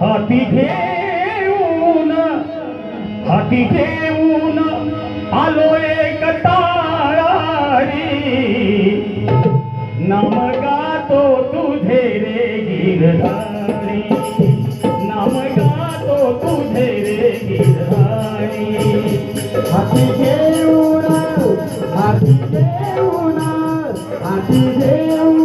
हाती घेऊन हाती घेऊन हाती नाम गातो तुझे रे गिरधारी। नाम गातो तुझे रे गिरधारी। हाती घेऊन हाती घेऊन हाती घेऊन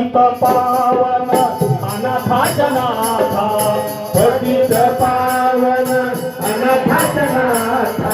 पतित पावन अनाथाच्या नाथा पतित पावन अनाथाचनाथा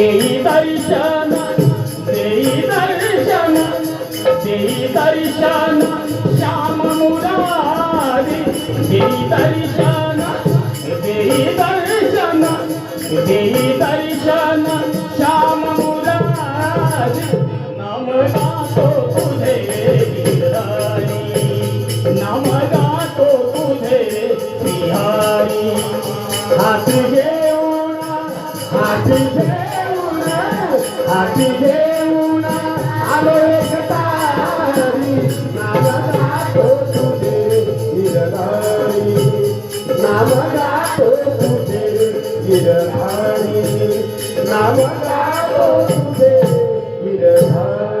दर्शन देई दर्शन देई दर्शन श्याम मुरारी देई दर्शन देई दर्शन देई दर्शन श्याम मुरारी नाम गातो तुझे गिरधारी नाम गातो तुझे बिहारी हाती घेऊन हाती घेऊन नाम गातो तुझे गिरधारी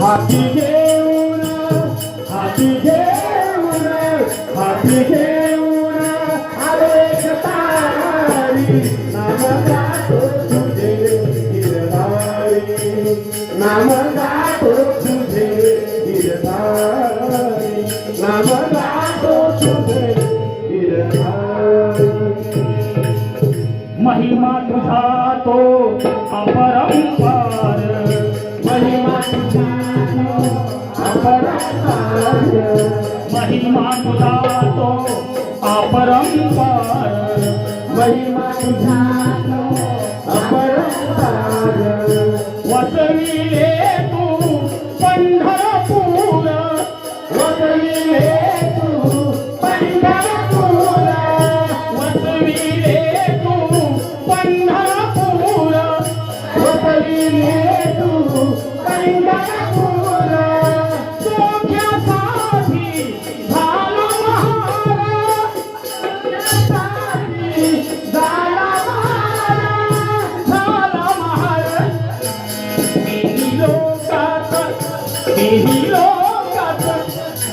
हाती घेऊन हाती घेऊन हाती घेऊन आलो तारी. नाम गातो तुझे गिरधारी नाम गातो तुझे महिमा तुझा तो अपरंपार. महिमा तुझा अपरंपार. महिमा तुझा तो अपरंपार. महिमा तुझा अपरंपार. वसविले